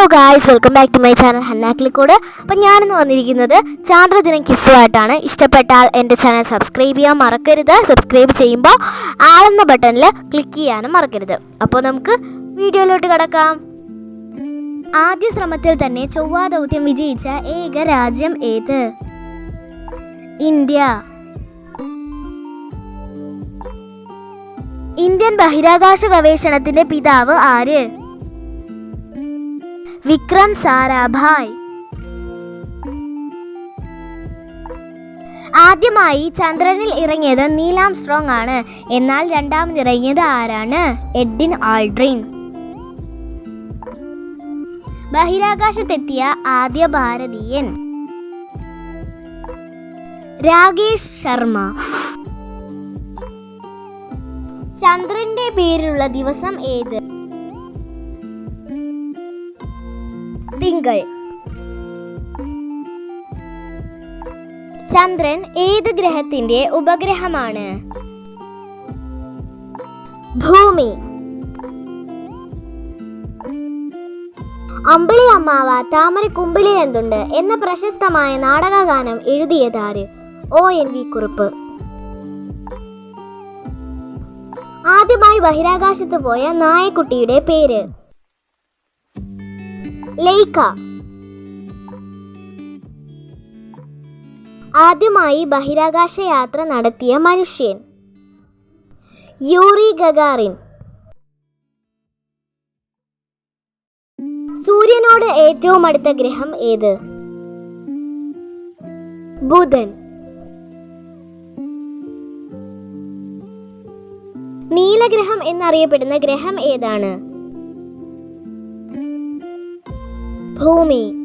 Hello guys welcome back to my channel ഹന്നാക്കിലിക്കോട് അപ്പം ഞാനിന്ന് വന്നിരിക്കുന്നത് ചാന്ദ്രദിനം കിസ്സുമായിട്ടാണ് ഇഷ്ടപ്പെട്ടാൽ എന്റെ ചാനൽ സബ്സ്ക്രൈബ് ചെയ്യാൻ മറക്കരുത്. സബ്സ്ക്രൈബ് ചെയ്യുമ്പോൾ ആളെന്ന ബട്ടണിൽ ക്ലിക്ക് ചെയ്യാനും മറക്കരുത്. അപ്പോൾ നമുക്ക് വീഡിയോയിലോട്ട് കിടക്കാം. ആദ്യ ശ്രമത്തിൽ തന്നെ ചൊവ്വാ ദൗത്യം വിജയിച്ച ഏക രാജ്യം ഏത്? ഇന്ത്യ. ഇന്ത്യൻ ബഹിരാകാശ ഗവേഷണത്തിന്റെ പിതാവ് ആര്? വിക്രം സാരാഭായ് ആദ്യമായി ചന്ദ്രനിൽ ഇറങ്ങിയത് നീലാം സ്ട്രോങ് ആണ്. എന്നാൽ രണ്ടാമത് ഇറങ്ങിയത് ആരാണ്? Edin Aldrin. ബഹിരാകാശത്തെത്തിയ ആദ്യ ഭാരതീയൻ. രാകേഷ് ശർമ്മ. ചന്ദ്രന്റെ പേരിലുള്ള ദിവസം ഏത്? തിങ്കൾ. ചന്ദ്രൻ ഏത് ഗ്രഹത്തിന്റെ ഉപഗ്രഹമാണ്? ഭൂമി. അമ്പിളി അമ്മാവ താമര കുമ്പിളിൽ എന്തുണ്ട് എന്ന പ്രശസ്തമായ നാടകഗാനം എഴുതിയതാര് ഒ. എൻ. വി. കുറുപ്പ്. ആദ്യമായി ബഹിരാകാശത്ത് പോയ നായക്കുട്ടിയുടെ പേര്. ലെയ്ക്ക. ആദ്യമായി ബഹിരാകാശ യാത്ര നടത്തിയ മനുഷ്യൻ. Yuri Gagarin. സൂര്യനോട് ഏറ്റവും അടുത്ത ഗ്രഹം ഏത്? ബുധൻ. നീലഗ്രഹം എന്നറിയപ്പെടുന്ന ഗ്രഹം ഏതാണ്? ഭൂമി.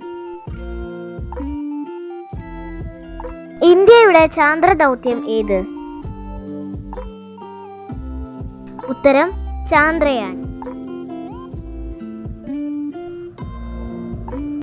ഇന്ത്യയുടെ ചാന്ദ്ര ദൗത്യം ഏത്? ഉത്തരം ചാന്ദ്രയാൻ.